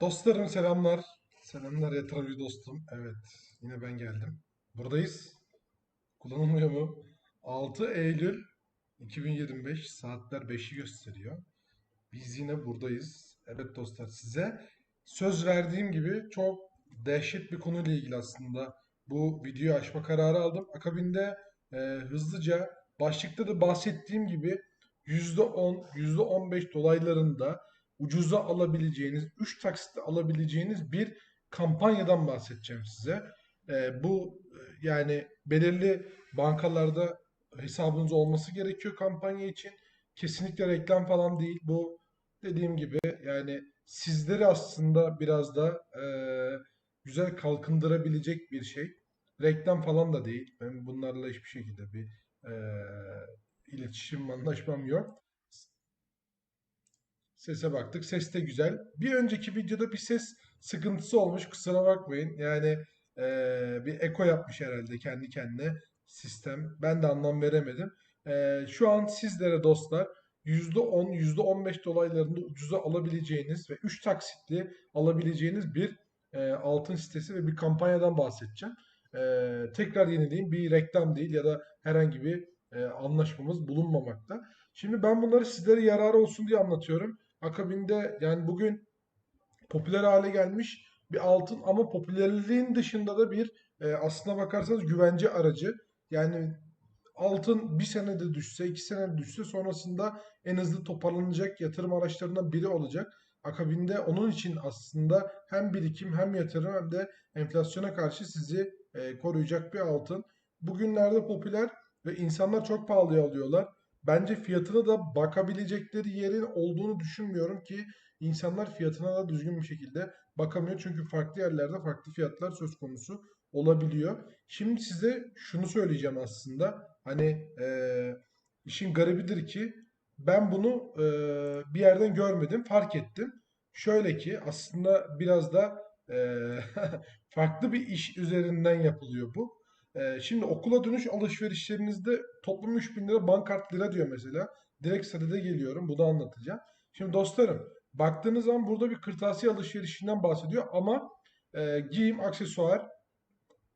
Dostlarım selamlar. Selamlar Yatravi dostum. Evet, yine ben geldim. Buradayız. Kullanılmıyor mu? 6 Eylül 2025 saatler 5'i gösteriyor. Biz yine buradayız. Evet dostlar size söz verdiğim gibi çok dehşet bir konuyla ilgili aslında bu videoyu açma kararı aldım. Akabinde e, hızlıca başlıkta da bahsettiğim gibi %10, %15 dolaylarında ucuza alabileceğiniz, 3 taksitle alabileceğiniz bir kampanyadan bahsedeceğim size. E, bu yani belirli bankalarda hesabınız olması gerekiyor kampanya için. Kesinlikle reklam falan değil. Bu dediğim gibi yani sizleri aslında biraz da e, güzel kalkındırabilecek bir şey. Reklam falan da değil. Ben bunlarla hiçbir şekilde bir e, iletişim, anlaşmam yok. Sese baktık. Ses de güzel. Bir önceki videoda bir ses sıkıntısı olmuş. Kusura bakmayın. Yani e, bir eko yapmış herhalde kendi kendine sistem. Ben de anlam veremedim. E, şu an sizlere dostlar %10, %15 dolaylarında ucuza alabileceğiniz ve 3 taksitli alabileceğiniz bir e, altın sitesi ve bir kampanyadan bahsedeceğim. E, tekrar yenileyim bir reklam değil ya da herhangi bir e, anlaşmamız bulunmamakta. Şimdi ben bunları sizlere yararı olsun diye anlatıyorum. Akabinde yani bugün popüler hale gelmiş bir altın ama popülerliğin dışında da bir e, aslına bakarsanız güvence aracı. Yani altın bir senede düşse, iki senede düşse sonrasında en hızlı toparlanacak yatırım araçlarından biri olacak. Akabinde onun için aslında hem birikim hem yatırım hem de enflasyona karşı sizi e, koruyacak bir altın. Bugünlerde popüler ve insanlar çok pahalıya alıyorlar. Bence fiyatına da bakabilecekleri yerin olduğunu düşünmüyorum ki insanlar fiyatına da düzgün bir şekilde bakamıyor. Çünkü farklı yerlerde farklı fiyatlar söz konusu olabiliyor. Şimdi size şunu söyleyeceğim aslında. Hani e, işin garibidir ki ben bunu e, bir yerden görmedim, fark ettim. Şöyle ki aslında biraz da e, farklı bir iş üzerinden yapılıyor bu. E, şimdi okula dönüş alışverişlerinizde toplam 3000 lira bankart lira diyor mesela. Direkt sadede geliyorum. Bunu anlatacağım. Şimdi dostlarım baktığınız zaman burada bir kırtasiye alışverişinden bahsediyor ama e, giyim, aksesuar,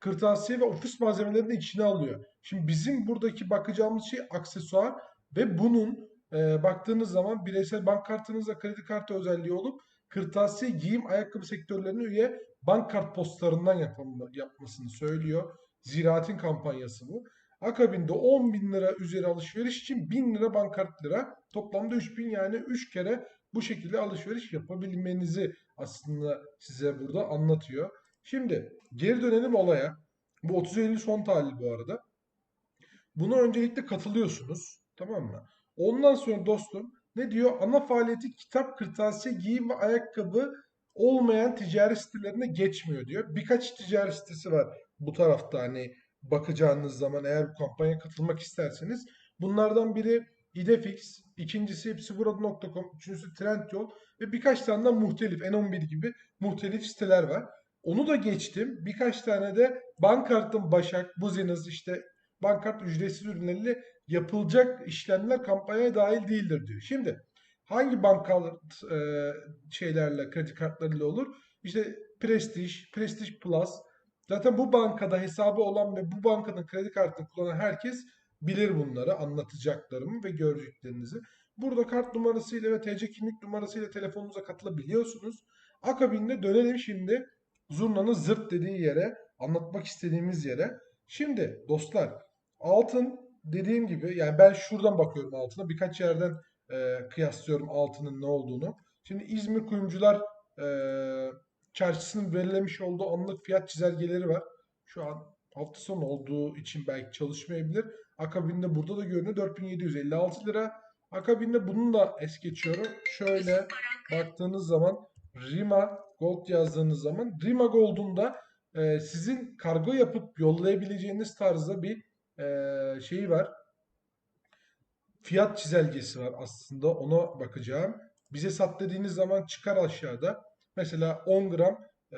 kırtasiye ve ofis malzemelerini içine alıyor. Şimdi bizim buradaki bakacağımız şey aksesuar ve bunun e, baktığınız zaman bireysel bank kartınızla kredi kartı özelliği olup kırtasiye, giyim, ayakkabı sektörlerine üye bank kart postlarından yapma, yapmasını söylüyor. Ziraat'in kampanyası bu. Akabinde 10 bin lira üzeri alışveriş için 1000 lira bankart lira. Toplamda 3000 yani 3 kere bu şekilde alışveriş yapabilmenizi aslında size burada anlatıyor. Şimdi geri dönelim olaya. Bu 30 Eylül son tarih bu arada. Buna öncelikle katılıyorsunuz. Tamam mı? Ondan sonra dostum ne diyor? Ana faaliyeti kitap, kırtasiye, giyim ve ayakkabı olmayan ticari sitelerine geçmiyor diyor. Birkaç ticari sitesi var bu tarafta hani bakacağınız zaman eğer bu kampanya katılmak isterseniz. Bunlardan biri İdefix, ikincisi hepsiburada.com, üçüncüsü Trendyol ve birkaç tane de muhtelif, N11 gibi muhtelif siteler var. Onu da geçtim. Birkaç tane de Bankart'ın Başak, Buziness işte bankart ücretsiz ürünleriyle yapılacak işlemler kampanyaya dahil değildir diyor. Şimdi hangi bankalar e, şeylerle, kredi kartlarıyla olur? İşte Prestige, Prestige Plus. Zaten bu bankada hesabı olan ve bu bankanın kredi kartını kullanan herkes bilir bunları, anlatacaklarımı ve göreceklerinizi. Burada kart numarasıyla ve TC kimlik numarasıyla telefonunuza katılabiliyorsunuz. Akabinde dönelim şimdi zurnanın zırt dediği yere, anlatmak istediğimiz yere. Şimdi dostlar altın dediğim gibi yani ben şuradan bakıyorum altına birkaç yerden e, kıyaslıyorum altının ne olduğunu. Şimdi İzmir Kuyumcular e, çarşısının belirlemiş olduğu anlık fiyat çizelgeleri var. Şu an hafta sonu olduğu için belki çalışmayabilir. Akabinde burada da görünüyor 4756 lira. Akabinde bunu da es geçiyorum. Şöyle baktığınız zaman Rima Gold yazdığınız zaman Rima Gold'un da e, sizin kargo yapıp yollayabileceğiniz tarzda bir e, şeyi var. Fiyat çizelgesi var aslında ona bakacağım. Bize sat dediğiniz zaman çıkar aşağıda. Mesela 10 gram e,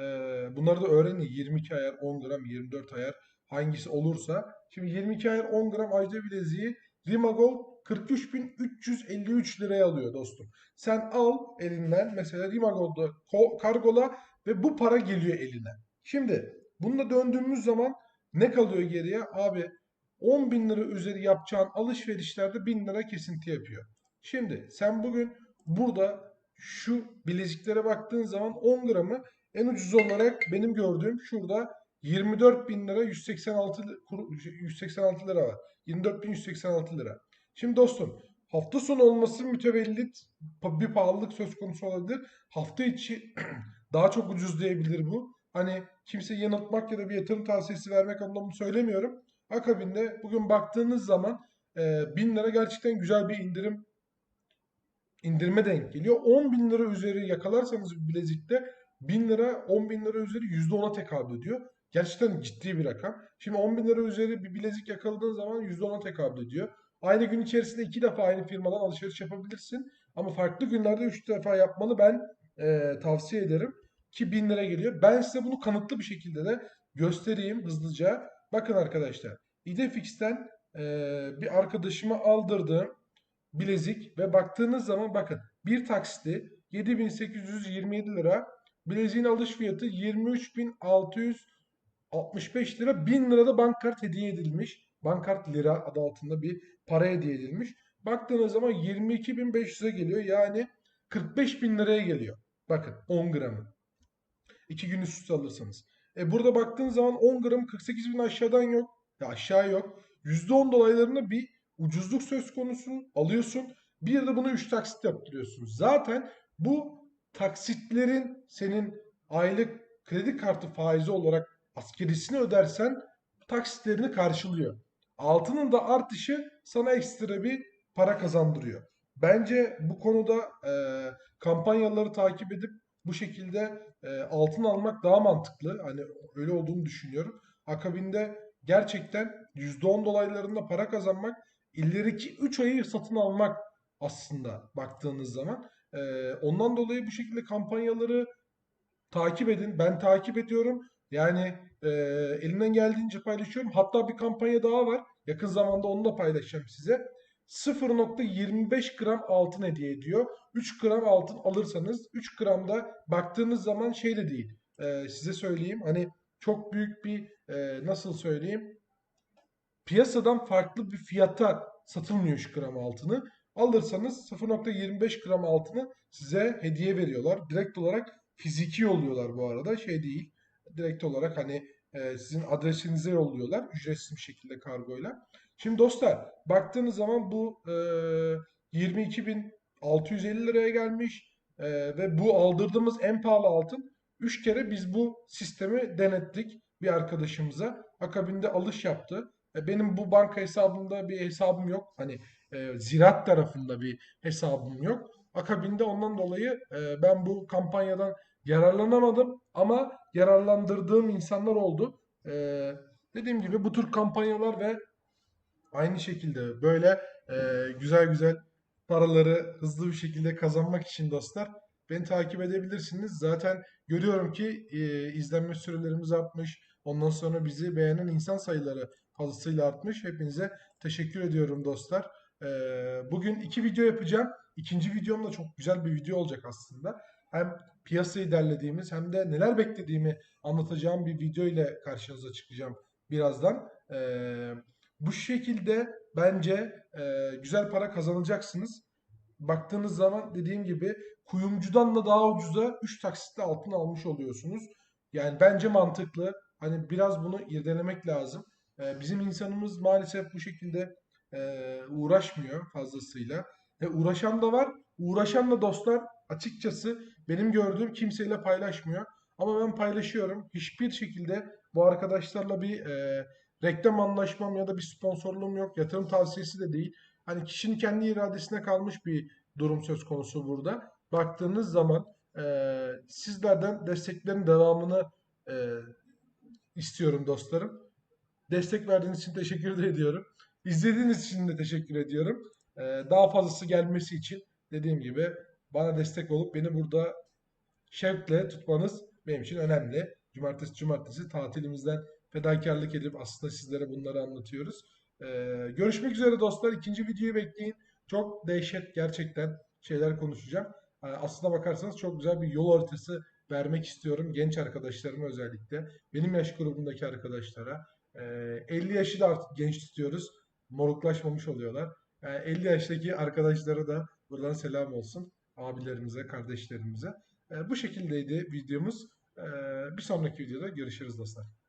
bunları da öğrenin 22 ayar 10 gram 24 ayar hangisi olursa. Şimdi 22 ayar 10 gram ajda bileziği Rima Gold 43.353 liraya alıyor dostum. Sen al elinden mesela Rimago'da ko- kargola ve bu para geliyor eline. Şimdi bununla döndüğümüz zaman ne kalıyor geriye? Abi 10 bin lira üzeri yapacağın alışverişlerde 1000 lira kesinti yapıyor. Şimdi sen bugün burada şu bileziklere baktığın zaman 10 gramı en ucuz olarak benim gördüğüm şurada 24 bin lira 186 li- kuru- 186 lira var. 24.186 lira. Şimdi dostum hafta sonu olması mütevellit bir pahalılık söz konusu olabilir. Hafta içi daha çok ucuz diyebilir bu. Hani kimse yanıltmak ya da bir yatırım tavsiyesi vermek anlamında söylemiyorum. Akabinde bugün baktığınız zaman e, 1000 lira gerçekten güzel bir indirim indirime denk geliyor. 10 bin lira üzeri yakalarsanız bilezikte 1000 lira 10 bin lira üzeri %10'a tekabül ediyor. Gerçekten ciddi bir rakam. Şimdi 10 bin lira üzeri bir bilezik yakaladığın zaman %10'a tekabül ediyor. Aynı gün içerisinde iki defa aynı firmadan alışveriş yapabilirsin. Ama farklı günlerde üç defa yapmanı ben e, tavsiye ederim. Ki 1000 lira geliyor. Ben size bunu kanıtlı bir şekilde de göstereyim hızlıca. Bakın arkadaşlar. İdefix'ten e, bir arkadaşıma aldırdığım bilezik ve baktığınız zaman bakın bir taksiti 7827 lira bileziğin alış fiyatı 23.665 lira 1000 lirada bankkart hediye edilmiş. Bankkart lira adı altında bir para hediye edilmiş. Baktığınız zaman 22.500'e geliyor yani 45.000 liraya geliyor. Bakın 10 gramı. 2 gün üst üste alırsanız. E burada baktığınız zaman 10 gram 48 bin aşağıdan yok. Ya aşağı yok. %10 dolaylarında bir ucuzluk söz konusu alıyorsun. Bir de bunu 3 taksit yaptırıyorsun. Zaten bu taksitlerin senin aylık kredi kartı faizi olarak askerisini ödersen taksitlerini karşılıyor. Altının da artışı sana ekstra bir para kazandırıyor. Bence bu konuda e, kampanyaları takip edip bu şekilde e, altın almak daha mantıklı. Hani öyle olduğunu düşünüyorum. Akabinde gerçekten %10 dolaylarında para kazanmak ileriki 3 ayı satın almak aslında baktığınız zaman. Ondan dolayı bu şekilde kampanyaları takip edin. Ben takip ediyorum. Yani e, elimden geldiğince paylaşıyorum. Hatta bir kampanya daha var. Yakın zamanda onu da paylaşacağım size. 0.25 gram altın hediye ediyor. 3 gram altın alırsanız 3 gramda baktığınız zaman şey de değil. E, size söyleyeyim hani çok büyük bir e, nasıl söyleyeyim piyasadan farklı bir fiyata satılmıyor 3 gram altını. Alırsanız 0.25 gram altını size hediye veriyorlar. Direkt olarak fiziki yolluyorlar bu arada. Şey değil. Direkt olarak hani e, sizin adresinize yolluyorlar. Ücretsiz bir şekilde kargoyla. Şimdi dostlar baktığınız zaman bu e, 22.650 liraya gelmiş E, ve bu aldırdığımız en pahalı altın 3 kere biz bu sistemi denettik bir arkadaşımıza. Akabinde alış yaptı. E, benim bu banka hesabımda bir hesabım yok. Hani e, ziraat tarafında bir hesabım yok. Akabinde ondan dolayı e, ben bu kampanyadan yararlanamadım ama yararlandırdığım insanlar oldu. E, dediğim gibi bu tür kampanyalar ve aynı şekilde böyle e, güzel güzel paraları hızlı bir şekilde kazanmak için dostlar beni takip edebilirsiniz. Zaten görüyorum ki e, izlenme sürelerimiz artmış. Ondan sonra bizi beğenen insan sayıları fazlasıyla artmış. Hepinize teşekkür ediyorum dostlar. E, bugün iki video yapacağım. İkinci videom da çok güzel bir video olacak aslında. Hem piyasayı derlediğimiz hem de neler beklediğimi anlatacağım bir video ile karşınıza çıkacağım birazdan. E, bu şekilde bence e, güzel para kazanacaksınız. Baktığınız zaman dediğim gibi kuyumcudan da daha ucuza 3 taksitle altın almış oluyorsunuz. Yani bence mantıklı. Hani biraz bunu irdelemek lazım. E, bizim insanımız maalesef bu şekilde e, uğraşmıyor fazlasıyla. Ve uğraşan da var. Uğraşan da dostlar açıkçası benim gördüğüm kimseyle paylaşmıyor. Ama ben paylaşıyorum. Hiçbir şekilde bu arkadaşlarla bir e, reklam anlaşmam ya da bir sponsorluğum yok. Yatırım tavsiyesi de değil. Hani kişinin kendi iradesine kalmış bir durum söz konusu burada. Baktığınız zaman e, sizlerden desteklerin devamını e, istiyorum dostlarım. Destek verdiğiniz için teşekkür de ediyorum. İzlediğiniz için de teşekkür ediyorum. E, daha fazlası gelmesi için dediğim gibi bana destek olup beni burada şevkle tutmanız benim için önemli. Cumartesi cumartesi tatilimizden fedakarlık edip aslında sizlere bunları anlatıyoruz. Ee, görüşmek üzere dostlar. İkinci videoyu bekleyin. Çok dehşet gerçekten şeyler konuşacağım. Ee, Aslına bakarsanız çok güzel bir yol haritası vermek istiyorum genç arkadaşlarıma özellikle. Benim yaş grubundaki arkadaşlara. Ee, 50 yaşı da artık genç istiyoruz. Moruklaşmamış oluyorlar. Yani 50 yaştaki arkadaşlara da buradan selam olsun. Abilerimize, kardeşlerimize. Ee, bu şekildeydi videomuz. Ee, bir sonraki videoda görüşürüz dostlar.